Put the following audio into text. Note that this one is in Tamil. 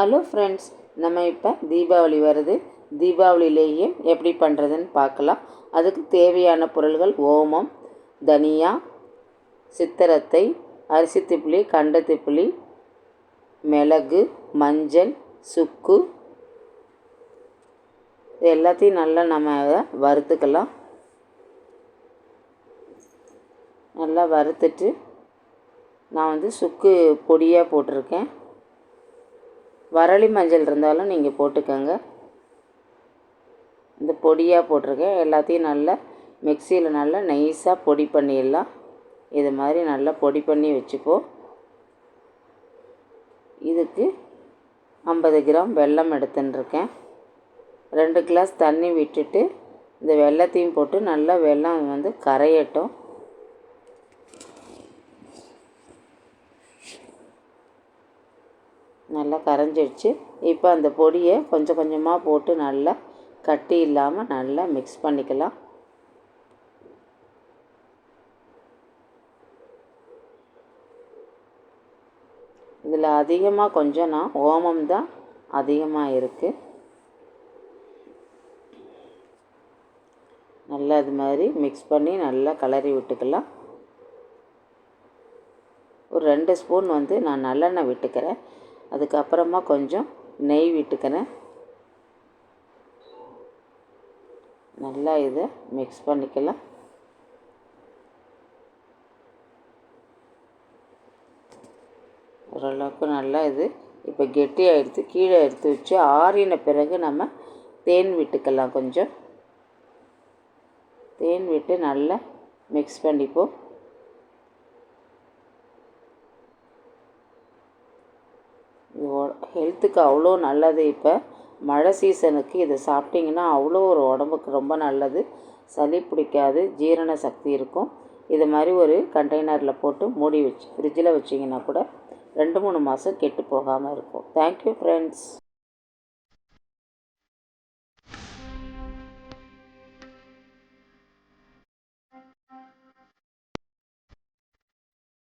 ஹலோ ஃப்ரெண்ட்ஸ் நம்ம இப்போ தீபாவளி வருது. தீபாவளியிலேயே எப்படி பண்ணுறதுன்னு பார்க்கலாம். அதுக்கு தேவையான பொருள்கள் ஓமம் தனியா சித்திரத்தை அரிசி திப்பிலி கண்ட திப்பிலி மிளகு மஞ்சள் சுக்கு. எல்லாத்தையும் நல்லா நம்ம வறுத்துக்கலாம். நல்லா வறுத்துட்டு நான் வந்து சுக்கு பொடியாக போட்டிருக்கேன். வரளி மஞ்சள் இருந்தாலும் நீங்கள் போட்டுக்கோங்க. இந்த பொடியாக போட்டிருக்கேன். எல்லாத்தையும் நல்லா மிக்சியில் நல்லா நைஸாக பொடி பண்ணிடலாம். இது மாதிரி நல்லா பொடி பண்ணி வச்சுப்போம். இதுக்கு ஐம்பது கிராம் வெல்லம் எடுத்துட்டுருக்கேன். ரெண்டு கிளாஸ் தண்ணி விட்டுட்டு இந்த வெள்ளத்தையும் போட்டு நல்லா வெல்லம் வந்து கரையட்டும். நல்லா கரைஞ்சிடுச்சு இப்போ அந்த பொடியை கொஞ்சம் கொஞ்சமாக போட்டு நல்லா கட்டி இல்லாமல் நல்லா மிக்ஸ் பண்ணிக்கலாம். இதில் அதிகமாக கொஞ்சம் நான் ஓமம் தான் அதிகமாக இருக்குது நல்லா இது மாதிரி மிக்ஸ் பண்ணி நல்லா கலரி விட்டுக்கலாம். ஒரு ரெண்டு ஸ்பூன் வந்து நான் நல்லெண்ணெய் விட்டுக்கிறேன். அதுக்கப்புறமா கொஞ்சம் நெய் விட்டுக்கிறேன் நல்லா இதை மிக்ஸ் பண்ணிக்கலாம். ஓரளவுக்கு நல்லா இது இப்போ கெட்டி எடுத்து கீழே எடுத்து வச்சு ஆறின பிறகு நம்ம தேன் விட்டுக்கலாம் கொஞ்சம். தேன் விட்டு நல்லா மிக்ஸ் பண்ணிப்போம். ஹெல்த்துக்கு அவ்வளோ நல்லது. இப்போ மழை சீசனுக்கு இதை சாப்பிட்டிங்கன்னா அவ்வளோ ஒரு உடம்புக்கு ரொம்ப நல்லது. சளி பிடிக்காது ஜீரண சக்தி இருக்கும். இது மாதிரி ஒரு கண்டெய்னரில் போட்டு மூடி வச்சு ஃப்ரிட்ஜில் வச்சிங்கன்னா கூட ரெண்டு மூணு மாதம் கெட்டு போகாமல் இருக்கும். Thank you friends